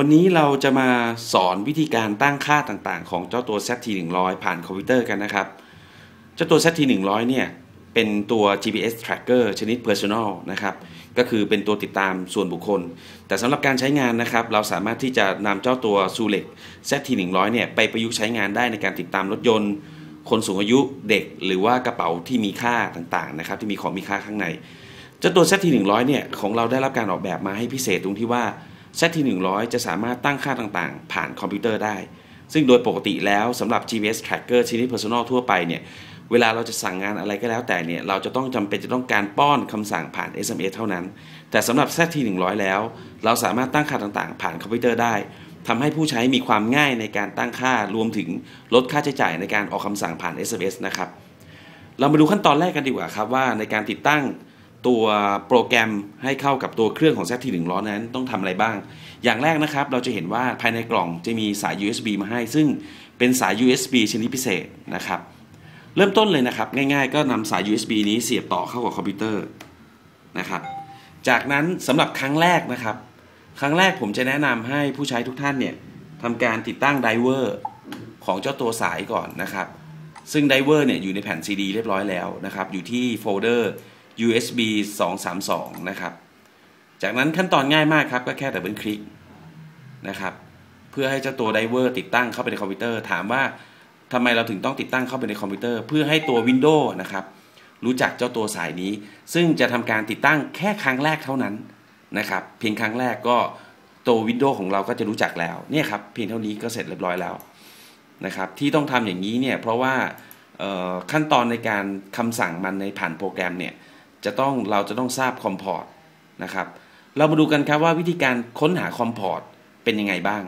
วันนี้เราจะมาสอนวิธีการตั้งค่าต่างๆ ของเจ้าตัว ZT100 ผ่านคอมพิวเตอร์กันนะครับ เจ้าตัว ZT100 เนี่ยเป็นตัว GPS tracker ชนิด personal นะครับ ก็คือเป็นตัวติดตามส่วนบุคคล แต่สำหรับการใช้งานนะครับ เราสามารถที่จะนำเจ้าตัว Sulex ZT100 เนี่ยไปประยุกต์ใช้งานได้ในการติดตามรถยนต์ คนสูงอายุเด็ก หรือว่ากระเป๋าที่มีค่าต่างๆนะครับที่มีของมีค่าข้างใน เจ้าตัว ZT100 เนี่ยของเราได้รับการออกแบบมาให้พิเศษตรงที่ว่า ZT100 จะสามารถตั้งค่าต่างๆ ผ่านคอมพิวเตอร์ได้ ซึ่งโดยปกติแล้วสำหรับ GPS tracker ชนิด personal ทั่วไปเนี่ยเวลาเราจะสั่งงานอะไรก็แล้วแต่เนี่ยเราจะต้องจำเป็นจะต้องการป้อนคำสั่งผ่าน SMS เท่านั้น แต่สำหรับ ZT100 แล้ว เราสามารถตั้งค่าต่างๆ ผ่านคอมพิวเตอร์ได้ทำให้ผู้ใช้มีความง่ายในการตั้งค่ารวมถึงลดค่าใช้จ่ายในการออกคำสั่งผ่าน SMS นะครับเรามาดูขั้นตอนแรกกันดีกว่าครับว่าในการติดตั้ง ตัวโปรแกรมให้เข้ากับตัวเครื่องของ ZT100 นั้นต้องทำอะไรบ้าง อย่างแรกนะครับเราจะเห็นว่าภายในกล่องจะมีสาย USB มาให้ ซึ่งเป็นสาย USB ชนิดพิเศษนะครับ เริ่มต้นเลยนะครับง่ายๆ ก็นำสาย USB นี้เสียบต่อเข้ากับคอมพิวเตอร์นะครับ จากนั้นสำหรับครั้งแรกนะครับ ครั้งแรกผมจะแนะนำให้ผู้ใช้ทุกท่านเนี่ยทำการติดตั้งไดเวอร์ของเจ้าตัวสายก่อนนะครับ ซึ่งไดเวอร์เนี่ยอยู่ในแผ่น CD เรียบร้อยแล้วนะครับ อยู่ที่โฟลเดอร์ USB 232 นะครับ จากนั้นขั้นตอนง่ายมากครับ ก็แค่ดับเบิลคลิกนะครับ เพื่อให้เจ้าตัวไดเวอร์ติดตั้งเข้าไปในคอมพิวเตอร์ ถามว่าทำไมเราถึงต้องติดตั้งเข้าไปในคอมพิวเตอร์ เพื่อให้ตัว Windows นะครับ รู้จักเจ้าตัวสายนี้ ซึ่งจะทำการติดตั้งแค่ครั้งแรกเท่านั้นนะครับ เพียงครั้งแรกก็ตัว Windows ของเราก็จะรู้จักแล้วเนี่ยครับเพียงเท่านี้ก็เสร็จเรียบร้อยแล้วนะครับที่ต้องทำอย่างนี้เนี่ยเพราะว่าขั้นตอนในการคำสั่งมันในผ่านโปรแกรมเนี่ย จะต้องเราจะต้องทราบคอมพอร์ตนะครับ เรามาดูกันครับว่าวิธีการค้นหาคอมพอร์ตเป็นยังไงบ้าง